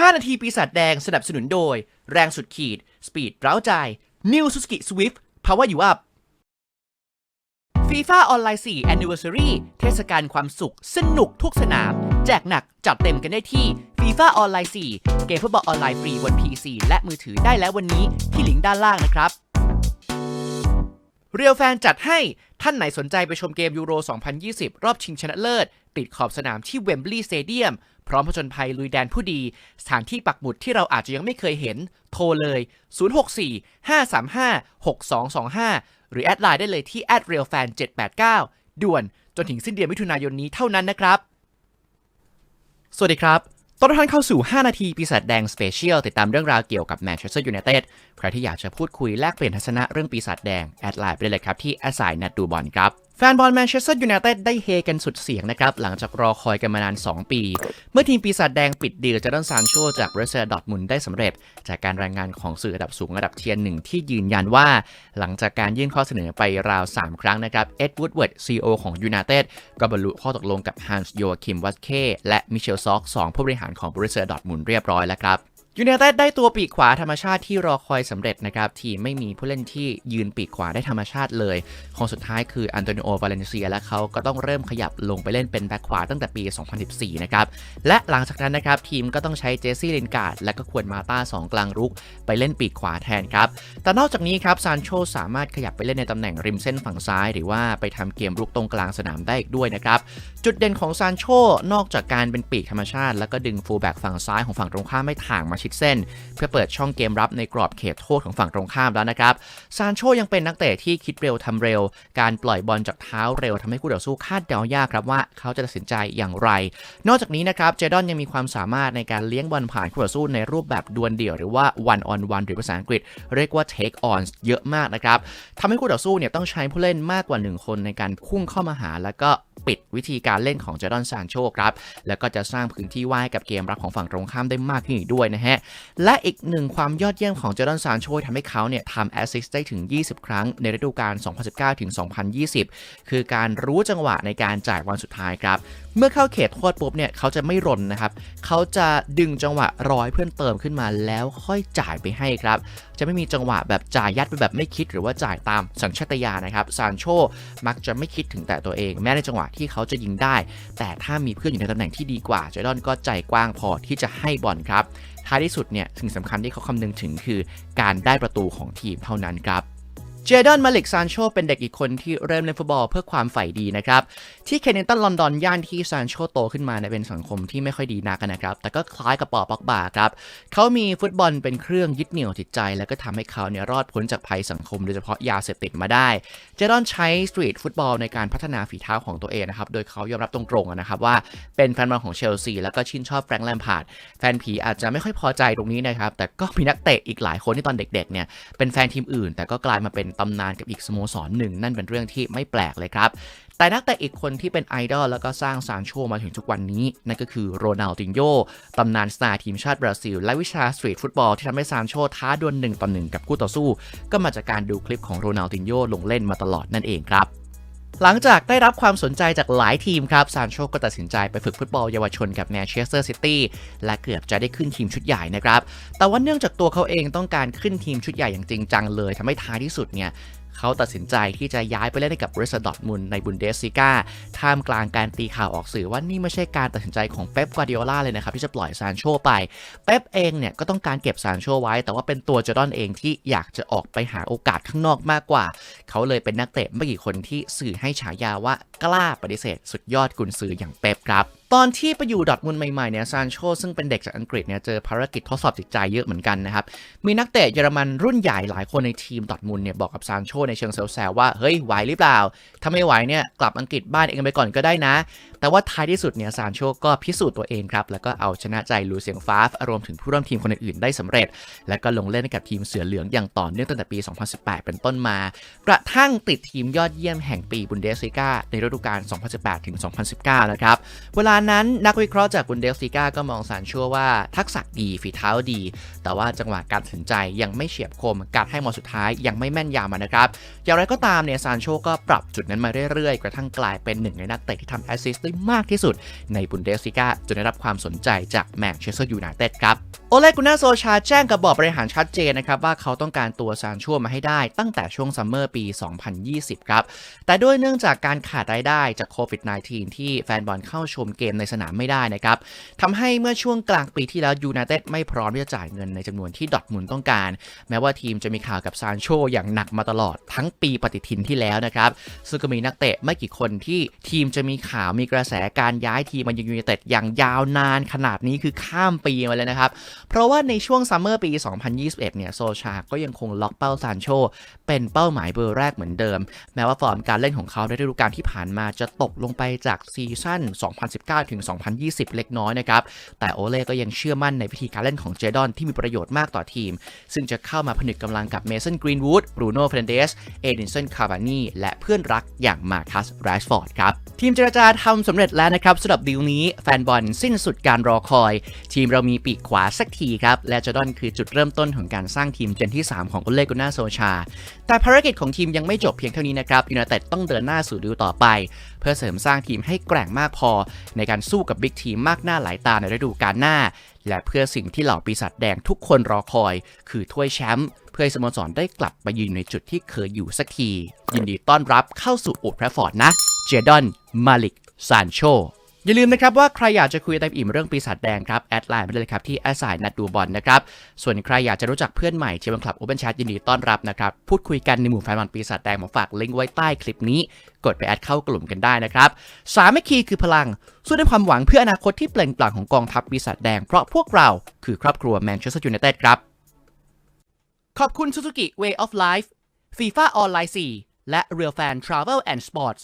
5 นาทีปีศาจแดงสนับสนุนโดย แรงสุดขีด สปีดเร้าใจ New Suzuki Swift Power You Up FIFA ออนไลน์ 4 Anniversary เทศกาลความสุข สนุกทุกสนาม แจกหนักจัดเต็มกันได้ที่ FIFA ออนไลน์ 4 เกมฟุตบอลออนไลน์ฟรีบน PC และมือถือได้แล้ววันนี้ที่ลิงก์ด้านล่างนะครับ เรียวแฟนจัดให้ท่านไหนสนใจไปชมเกมยูโร 2020 รอบชิงชนะเลิศ ติดขอบสนามที่เวมบลีย์สเตเดียม พร้อมผจญภัยลุยแดนผู้ดี สถานที่ปักหมุดที่เราอาจจะยังไม่เคยเห็น โทรเลย 064 535 6225 หรือแอดไลน์ได้เลยที่ a d r e a l f a n 789 ด่วนจนถึงสิ้นเดือนมิถุนายนนี้เท่านั้นนะครับ สวัสดีครับ ต้อนรับท่านเข้าสู่ 5 นาที ปีศาจแดงสเปเชียลติดตามเรื่องราวเกี่ยวกับแมนเชสเตอร์ยูไนเต็ดใครที่อยากจะพูดคุยแลกเปลี่ยนทัศนะเรื่องปีศาจแดง แอดไลน์ไปเลยครับที่แอสไซนัดดูบอลครับ แฟนบอลแมนเชสเตอร์ยูไนเต็ดได้เฮกันสุดเสียงนะครับ หลังจากรอคอยกันมานาน 2 ปี เมื่อทีมปีศาจแดงปิดดีลเจอร์ดอนซานโชจากเรเซอร์ดอทมุนได้สำเร็จ จากการรายงานของสื่อระดับสูงระดับเทียนหนึ่งที่ยืนยันว่า หลังจากการยื่นข้อเสนอไปราว 3 ครั้งนะครับ เอ็ดวูดเวิร์ดซีอของยูไนเต็ดก็บรรลุข้อตกลงกับฮันส์โยคิมวัตเคและมิเชลซอกสองผู้บริหารของบริษัทดอทมุนเรียบร้อยแล้วครับ ยูไนเต็ดได้ตัวปีกขวาธรรมชาติที่รอคอยสำเร็จนะครับ ทีมไม่มีผู้เล่นที่ยืนปีกขวาได้ธรรมชาติเลย คนสุดท้ายคืออันโตนิโอ วาเลนเซีย และเขาก็ต้องเริ่มขยับลงไปเล่นเป็นแบ็คขวาตั้งแต่ปี 2014 นะครับ และหลังจากนั้นนะครับ ทีมก็ต้องใช้เจสซี่ลินการ์ดและก็ควรมาต้าสองกลางรุก ไปเล่นปีกขวาแทนครับ แต่นอกจากนี้ครับซานโชสามารถขยับไปเล่นในตำแหน่งริมเส้นฝั่งซ้าย หรือว่าไปทำเกมรุกตรงกลางสนามได้อีกด้วยนะครับจุดเด่นของซานโชนอกจากการเป็นปีกธรรมชาติ แล้วก็ดึงฟูลแบ็กฝั่งซ้ายของฝั่งตรงข้ามไม่ถ่างมาชิดเส้น เพื่อเปิดช่องเกมรับในกรอบเขตโทษของฝั่งตรงข้ามแล้วนะครับซานโชยังเป็นนักเตะที่คิดเร็วทำเร็ว การปล่อยบอลจากเท้าเร็วทำให้คู่ต่อสู้คาดเดายากครับว่าเขาจะตัดสินใจอย่างไร นอกจากนี้นะครับเจดอนยังมีความสามารถในการเลี้ยงบอลผ่านคู่ต่อสู้ในรูปแบบดวลเดี่ยวหรือว่า one on one หรือภาษาอังกฤษ เรียกว่า take on เยอะมากนะครับทำให้คู่ต่อสู้เนี่ยต้องใช้ผู้เล่นมากกว่า 1 คนในการพุ่งเข้ามาหาแล้วก็ปิดวิธีการเล่นของเจดอนซานโชครับ แล้วก็จะสร้างพื้นที่ว่างให้กับเกมรับของฝั่งตรงข้ามได้มากขึ้นอีกด้วยนะฮะและอีกหนึ่งความยอดเยี่ยมของเจดอนซานโชทำให้เขาเนี่ยทำแอสซิสต์ได้ถึง 20 ครั้งในฤดูกาล 2019 ถึง 2020 คือการรู้จังหวะในการจ่ายวันสุดท้ายครับ เมื่อเข้าเขตโทษปุ๊บเนี่ยเขาจะไม่รนนะครับ เขาจะดึงจังหวะรอยเพื่อนเติมขึ้นมาแล้วค่อยจ่ายไปให้ครับ จะไม่มีจังหวะแบบจ่ายยัดไปแบบไม่คิดหรือว่าจ่ายตามสัญชาตญาณนะครับ ซานโชมักจะไม่คิดถึงแต่ตัวเอง แม้ในจังหวะที่เขาจะยิงได้ แต่ถ้ามีเพื่อนอยู่ในตำแหน่งที่ดีกว่าเจดอนก็ใจกว้างพอที่จะให้บอลครับ ท้ายที่สุดเนี่ยสิ่งสำคัญที่เขาคำนึงถึงคือการได้ประตูของทีมเท่านั้นครับ จดอนมาลิกซานโชเป็นเด็กอีกคนที่เริ่มเล่นฟุตบอลเพื่อความใฝ่ดีนะครับ ที่เคนเนตันลอนดอนย่านที่ซานโชโตขึ้นมาเนี่ยเป็นสังคมที่ไม่ค่อยดีนักนะครับ แต่ก็คล้ายกับปอปอกบาครับเขามีฟุตบอลเป็นเครื่องยึดเหนี่ยวจิตใจ แล้วก็ทำให้เขาเนี่ยรอดพ้นจากภัยสังคมโดยเฉพาะยาเสพติดมาได้ เจดอนใช้สตรีทฟุตบอลในการพัฒนาฝีเท้าของตัวเองนะครับ โดยเขายอมรับตรงๆนะครับว่าเป็นแฟนบอลของเชลซีแล้วก็ชื่นชอบแฟรงค์แลมพาร์ดแฟนผีอาจจะไม่ค่อยพอใจตรงนี้นะครับแต่ก็มีนักเตะอีกหลายคนที่ตอนเด็กๆเนี่ยเป็นแฟนทีมอื่น แต่ก็กลายมาเป็นตำนานกับอีกสโมสรหนึ่ง นั่นเป็นเรื่องที่ไม่แปลกเลยครับ แต่นักเตะอีกคนที่เป็นไอดอลแล้วก็สร้างซานโชมาถึงทุกวันนี้ นั่นก็คือโรนัลดินโย่ตำนานสตาร์ทีมชาติบราซิล และวิชาสตรีทฟุตบอลที่ทำให้ซานโชท้าดวลหนึ่งต่อหนึ่งกับคู่ต่อสู้ ก็มาจากการดูคลิปของโรนัลดินโย่ลงเล่นมาตลอดนั่นเองครับ หลังจากได้รับความสนใจจากหลายทีมครับซานโชก็ตัดสินใจไปฝึกฟุตบอลเยาวชนกับแมนเชสเตอร์ซิตี้และเกือบจะได้ขึ้นทีมชุดใหญ่นะครับ แต่ว่าเนื่องจากตัวเขาเองต้องการขึ้นทีมชุดใหญ่อย่างจริงจังเลยทำให้ท้ายที่สุดเนี่ย เขาตัดสินใจที่จะย้ายไปเล่นให้กับเรสดอ t มุนในบุนเดสซิก้าท่ามกลางการตีข่าวออกสื่อว่านี่ไม่ใช่การตัดสินใจของเป๊ปกวาดิโอลาเลยนะครับที่จะปล่อยซานโชไปเป๊ปเองเนี่ยก็ต้องการเก็บซานโชไว้ แต่ว่าเป็นตัวเจอร์ดอนเองที่อยากจะออกไปหาโอกาสข้างนอกมากกว่า เขาเลยเป็นนักเตะไม่กี่คนที่สื่อให้ฉายาว่ากล้าปฏิเสธ สุดยอดกุนซืออย่างเป๊ปครับ ตอนที่ไปอยู่ดอทมุนใหม่ๆเนี่ยซานโชซึ่งเป็นเด็กจากอังกฤษเนี่ยเจอภารกิจทดสอบจิตใจเยอะเหมือนกันนะครับ มีนักเตะเยอรมันรุ่นใหญ่หลายคนในทีมดอทมุนเนี่ยบอกกับซานโชในเชิงแซวๆว่า เฮ้ย ไหวหรือเปล่า ถ้าไม่ไหวเนี่ยกลับอังกฤษบ้านเองไปก่อนก็ได้นะ แต่ว่าท้ายที่สุดเนี่ยซานโชก็พิสูจน์ตัวเองครับ แล้วก็เอาชนะใจลูเซียงฟาฟรวมถึงผู้ร่วมทีมคนอื่นๆได้สำเร็จ และก็ลงเล่นกับทีมเสือเหลืองอย่างต่อเนื่องตั้งแต่ปี 2018 เป็นต้นมา กระทั่งติดทีมยอดเยี่ยมแห่งปีบุนเดสลิกาในฤดูกาล 2018-2019 นะครับ เวลาณนั้นนักวิเคราะห์จากบุนเดสลิก้าก็มองซานโชว่าทักษะดีฝีเท้าดี แต่ว่าจังหวะการตัดสินใจยังไม่เฉียบคม การให้มอลสุดท้ายยังไม่แม่นยำอะนะครับ อย่างไรก็ตามเนี่ยซานโชก็ปรับจุดนั้นมาเรื่อยๆ กระทั่งกลายเป็นหนึ่งในนักเตะที่ทำแอสซิสต์ได้มากที่สุด ในบุนเดสซิก้าจนได้รับความสนใจจากแมนเชสเตอร์ยูไนเต็ดครับ โอเลกุน่าโซชาแจ้งกับบอร์ดบริหารชัดเจนนะครับว่าเขาต้องการตัวซานโชมาให้ได้ตั้งแต่ช่วงซัมเมอร์ปี 2020 ครับ แต่ด้วยเนื่องจากการขาดรายได้จากโควิด -19 ที่แฟนบอลเข้าชมเกมในสนามไม่ได้นะครับทำให้เมื่อช่วงกลางปีที่แล้วยูไนเต็ดไม่พร้อมที่จะจ่ายเงินในจำนวนที่ดอทมุนต้องการ แม้ว่าทีมจะมีข่าวกับซานโชอย่างหนักมาตลอดทั้งปีปฏิทินที่แล้วนะครับซึ่งก็มีนักเตะไม่กี่คนที่ทีมจะมีข่าวมีกระแสการย้ายทีมมายูไนเต็ดอย่างยาวนานขนาดนี้คือข้ามปีมาเลยนะครับเพราะว่าในช่วงซัมเมอร์ปี 2021 เนี่ยโซชาก็ยังคงล็อกเป้าซานโชเป็นเป้าหมายเบอร์แรกเหมือนเดิม แม้ว่าฟอร์มการเล่นของเขาในฤดูกาลที่ผ่านมาจะตกลงไปจากซีซั่น 2019 ถึง 2020 เล็กน้อยนะครับ แต่โอเล่ก็ยังเชื่อมั่นในวิธีการเล่นของเจดอนที่มีประโยชน์มากต่อทีม ซึ่งจะเข้ามาผนึกกำลังกับเมสันกรีนวูดบรูโน่เฟรนเดสเอดินสันคาร์บานีและเพื่อนรักอย่างมาคัสแรชฟอร์ดครับ ทีมเจรจาทำสำเร็จแล้วนะครับสำหรับดีลนี้แฟนบอลสิ้นสุดการรอคอย ทีมเรามีปีกขวาสักทีครับ และเจดอนคือจุดเริ่มต้นของการสร้างทีมเจนที่ 3 ของโอเล่กุน่าโซชา แต่ภารกิจของทีมยังไม่จบเพียงเท่านี้นะครับยูไนเต็ดต้องเดินหน้าสู่ดีลต่อไป เพื่อเสริมสร้างทีมให้แกร่งมากพอ ในการสู้กับบิ๊กทีมมากหน้าหลายตาในฤดูกาลหน้า และเพื่อสิ่งที่เหล่าปีศาจแดงทุกคนรอคอย คือถ้วยแชมป์ เพื่อให้สโมสรได้กลับไปยืนในจุดที่เคยอยู่สักที ยินดีต้อนรับเข้าสู่โอลด์แรฟฟอร์ดนะ เจดอน มาลิก ซานโชอย่าลืมนะครับว่าใครอยากจะคุยกับอิ่มเรื่องปีศาจแดงครับแอดไลน์ไปเลยครับที่แอสไซนัดดูบอลนะครับส่วนใครอยากจะรู้จักเพื่อนใหม่เชียร์บอลคลับโอเปนแชทยินดีต้อนรับนะครับพูดคุยกันในหมู่แฟนบอลปีศาจแดงผมฝากลิงก์ไว้ใต้คลิปนี้ กดไปแอดเข้ากลุ่มกันได้นะครับสามัคคีคือพลังสู้ด้วยความหวังเพื่ออนาคตที่เปล่งปลั่งของกองทัพปีศาจแดงเพราะพวกเราคือครอบครัวแมนเชสเตอร์ยูไนเต็ดครับ ขอบคุณ Suzuki Way of Life FIFA Online 4 และ Real Fan Travel and Sports